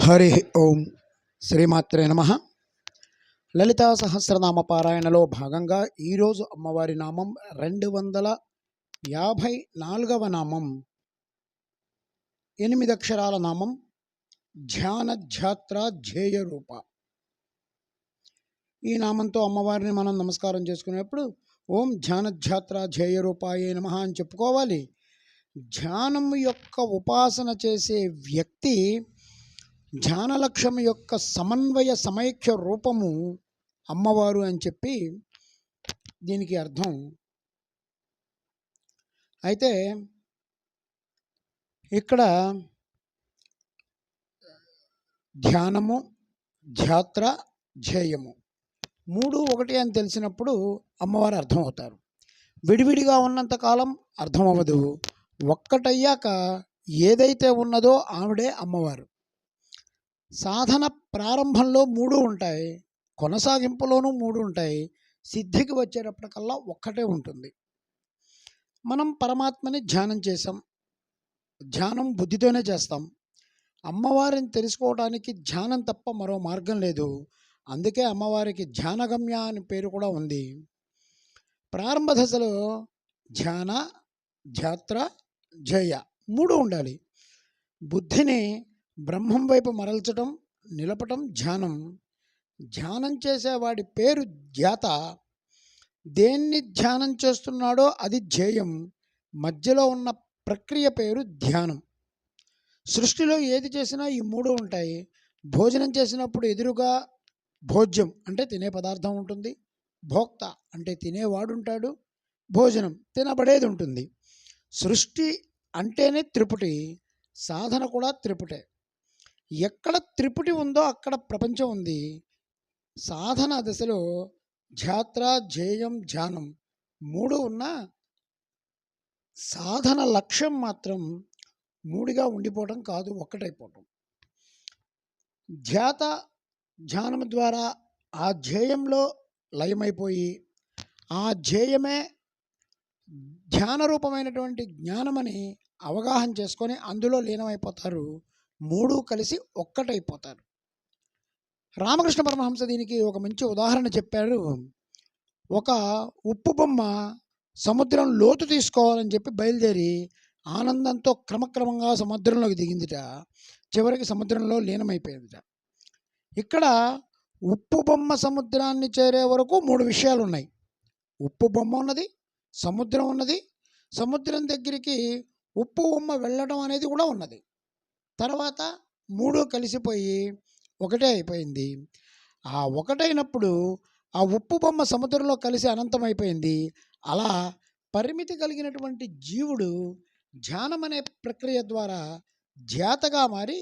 హరి ఓం శ్రీమాత్రే నమ. లలితా సహస్రనామ పారాయణలో భాగంగా ఈరోజు అమ్మవారి నామం రెండు వందల యాభై నాలుగవ నామం. ఎనిమిది అక్షరాల నామం ధ్యాన ధ్యాత్ర ధ్యేయ రూప. ఈ నామంతో అమ్మవారిని మనం నమస్కారం చేసుకునేప్పుడు ఓం ధ్యాన ధ్యాత్ర ధ్యేయ రూపాయే నమ అని చెప్పుకోవాలి. ధ్యానం యొక్క ఉపాసన చేసే వ్యక్తి ధ్యాన లక్ష్యం యొక్క సమన్వయ సమైక్య రూపము అమ్మవారు అని చెప్పి దీనికి అర్థం. అయితే ఇక్కడ ధ్యానము ధ్యాత్ర ధ్యేయము మూడు ఒకటి అని తెలిసినప్పుడు అమ్మవారు అర్థమవుతారు. విడివిడిగా ఉన్నంతకాలం అర్థమవ్వదు. ఒక్కటయ్యాక ఏదైతే ఉన్నదో ఆవిడే అమ్మవారు. సాధన ప్రారంభంలో మూడు ఉంటాయి కొనసాగింపులోనూ మూడు ఉంటాయి సిద్ధికి వచ్చేటప్పటికల్లా ఒక్కటే ఉంటుంది. మనం పరమాత్మని ధ్యానం చేసాం ధ్యానం బుద్ధితోనే చేస్తాం. అమ్మవారిని తెలుసుకోవడానికి ధ్యానం తప్ప మరో మార్గం లేదు. అందుకే అమ్మవారికి ధ్యానగమ్య అని పేరు కూడా ఉంది. ప్రారంభ దశలో ధ్యాన ధ్యాత్ర జయ మూడు ఉండాలి. బుద్ధిని బ్రహ్మం వైపు మరల్చటం నిలపటం ధ్యానం. ధ్యానం చేసేవాడి పేరు ధ్యాత. దేన్ని ధ్యానం చేస్తున్నాడో అది ధ్యేయం. మధ్యలో ఉన్న ప్రక్రియ పేరు ధ్యానం. సృష్టిలో ఏది చేసినా ఈ మూడు ఉంటాయి. భోజనం చేసినప్పుడు ఎదురుగా భోజ్యం అంటే తినే పదార్థం ఉంటుంది. భోక్త అంటే తినేవాడు ఉంటాడు భోజనం తినబడేది ఉంటుంది సృష్టి అంటేనే త్రిపుటి. సాధన కూడా త్రిపుటే. ఎక్కడ త్రిపుటి ఉందో అక్కడ ప్రపంచం ఉంది. సాధన దశలో ధ్యాత్ర ధ్యేయం ధ్యానం మూడు ఉన్న సాధన లక్ష్యం మాత్రం మూడిగా ఉండిపోవడం కాదు ఒక్కటైపోవటం ధ్యాత ధ్యానం ద్వారా ఆ ధ్యేయంలో లయమైపోయి ఆ ధ్యేయమే ధ్యాన రూపమైనటువంటి జ్ఞానమని అవగాహన చేసుకొని అందులో లీనమైపోతారు. మూడు కలిసి ఒక్కటైపోతారు. రామకృష్ణ పరమహంస దీనికి ఒక మంచి ఉదాహరణ చెప్పారు. ఒక ఉప్పు బొమ్మ సముద్రం లోతు తీసుకోవాలని చెప్పి బయలుదేరి ఆనందంతో క్రమక్రమంగా సముద్రంలోకి దిగిందిట. చివరికి సముద్రంలో లీనమైపోయిందిట. ఇక్కడ ఉప్పు బొమ్మ సముద్రాన్ని చేరే వరకు మూడు విషయాలు ఉన్నాయి ఉప్పు బొమ్మ ఉన్నది సముద్రం ఉన్నది సముద్రం దగ్గరికి ఉప్పు బొమ్మ వెళ్ళడం అనేది కూడా ఉన్నది. తర్వాత మూడు కలిసిపోయి ఒకటే అయిపోయింది. ఆ ఒకటైనప్పుడు ఆ ఉప్పు బొమ్మ సముద్రంలో కలిసి అనంతమైపోయింది. అలా పరిమితి కలిగినటువంటి జీవుడు ధ్యానం అనే ప్రక్రియ ద్వారా ధ్యాతగా మారి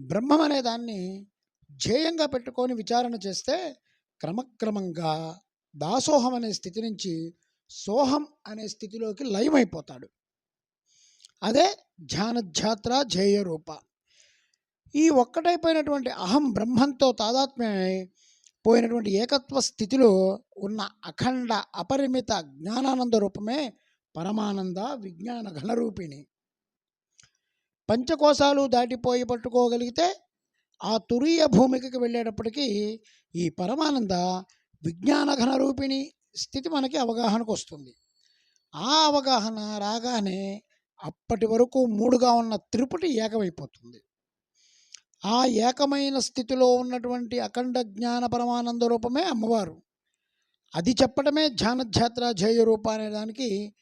బ్రహ్మం అనే దాన్ని ధ్యేయంగా పెట్టుకొని విచారణ చేస్తే క్రమక్రమంగా దాసోహం అనే స్థితి నుంచి సోహం అనే స్థితిలోకి లయమైపోతాడు. అదే ధ్యాన ధ్యాత్ర ధ్యేయ రూప ఈ ఒక్కటైపోయినటువంటి అహం బ్రహ్మంతో తాదాత్మ్యమై పోయినటువంటి ఏకత్వ స్థితిలో ఉన్న అఖండ అపరిమిత జ్ఞానానంద రూపమే పరమానంద విజ్ఞాన ఘనరూపిణి. పంచకోశాలు దాటిపోయి పట్టుకోగలిగితే ఆ తురీయ భూమికి వెళ్ళేటప్పటికీ ఈ పరమానంద విజ్ఞాన ఘనరూపిణి స్థితి మనకి అవగాహనకు వస్తుంది. ఆ అవగాహన రాగానే అప్పటి వరకు మూడుగా ఉన్న త్రిపుటి ఏకమైపోతుంది. ఆ ఏకమైన స్థితిలో ఉన్నటువంటి అఖండ జ్ఞాన పరమానంద రూపమే అమ్మవారు. అది చెప్పడమే ధ్యానధ్యాత్ర ధ్యేయ రూప అనే దానికి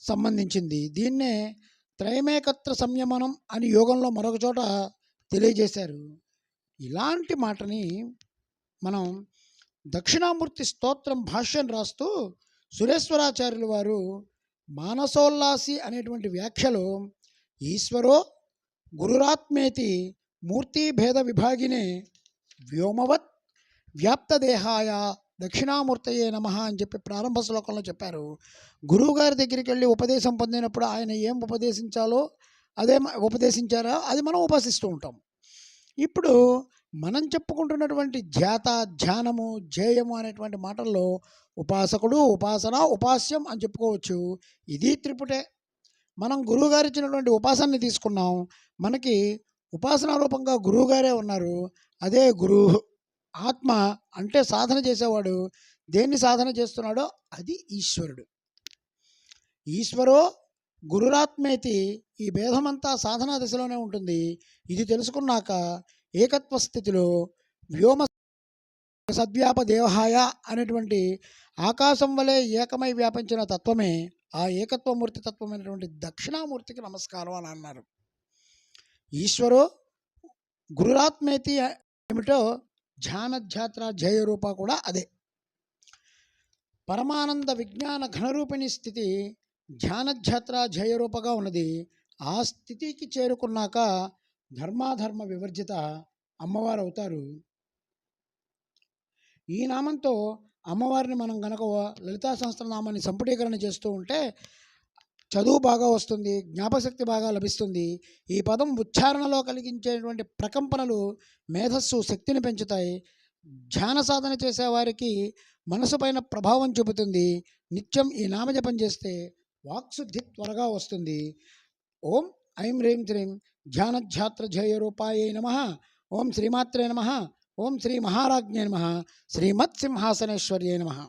సంబంధించింది. దీన్నే త్రైమేకత్ర సంయమనం అని యోగంలో మరొక చోట తెలియజేశారు. ఇలాంటి మాటని మనం దక్షిణామూర్తి స్తోత్రం భాష్యం రాస్తూ సురేశ్వరాచార్యులు వారు మానసోల్లాసి అనేటువంటి వ్యాఖ్యలో ఈశ్వరో గురురాత్మేతి మూర్తిభేద విభాగిని వ్యోమవత్ వ్యాప్తదేహాయ దక్షిణామూర్తయే నమ అని చెప్పి ప్రారంభ శ్లోకంలో చెప్పారు. గురువుగారి దగ్గరికి వెళ్ళి ఉపదేశం పొందినప్పుడు ఆయన ఏం ఉపదేశించాలో అదే మ- అది మనం ఉపాసిస్తూ ఉంటాం. ఇప్పుడు మనం చెప్పుకుంటున్నటువంటి ధ్యాత ధ్యానము ధ్యేయము అనేటువంటి మాటల్లో ఉపాసకుడు ఉపాసన ఉపాస్యం అని చెప్పుకోవచ్చు. ఇది త్రిపుటే. మనం గురువుగారు ఇచ్చినటువంటి ఉపాసనని తీసుకున్నాం. మనకి ఉపాసనా రూపంగా గురువుగారే ఉన్నారు. అదే గురువు ఆత్మ అంటే సాధన చేసేవాడు. దేన్ని సాధన చేస్తున్నాడో అది ఈశ్వరుడు. ఈశ్వరో గురురాత్మేతి ఈ భేదమంతా సాధనా దశలోనే ఉంటుంది. ఇది తెలుసుకున్నాక ఏకత్వ స్థితిలో వ్యోమ సద్వ్యాప దేవహాయ అనేటువంటి ఆకాశం వలె ఏకమై వ్యాపించిన తత్వమే ఆ ఏకత్వమూర్తి తత్వమైనటువంటి దక్షిణామూర్తికి నమస్కారం అని అన్నారు. ఈశ్వరో గురురాత్మేతి ఏమిటో ధ్యానధ్యాత్ర ధ్యేయరూప కూడా అదే. పరమానంద విజ్ఞాన ఘనరూపిణి స్థితి ధ్యానధ్యాత్ర జయరూపగా ఉన్నది. ఆ స్థితికి చేరుకున్నాక ధర్మాధర్మ వివర్జిత అమ్మవారు అవుతారు ఈ నామంతో అమ్మవారిని మనం గనక లలితా సహస్రనామాన్ని సంపుటీకరణ చేస్తూ ఉంటే చదువు బాగా వస్తుంది జ్ఞాపశక్తి బాగా లభిస్తుంది ఈ పదం ఉచ్చారణలో కలిగించేటువంటి ప్రకంపనలు మేధస్సు శక్తిని పెంచుతాయి. ధ్యాన సాధన చేసేవారికి మనసు పైన ప్రభావం చూపుతుంది. నిత్యం ఈ నామజపం చేస్తే వాక్శుద్ధి త్వరగా వస్తుంది. ఓం ఐం రీం శ్రీం ధ్యానధ్యాత్ర జయ రూపాయే నమ. ఓం శ్రీమాత్రే నమ. ఓం శ్రీ మహారాజ్ఞే నమ. శ్రీమత్ సింహాసనేశ్వర్యే నమ.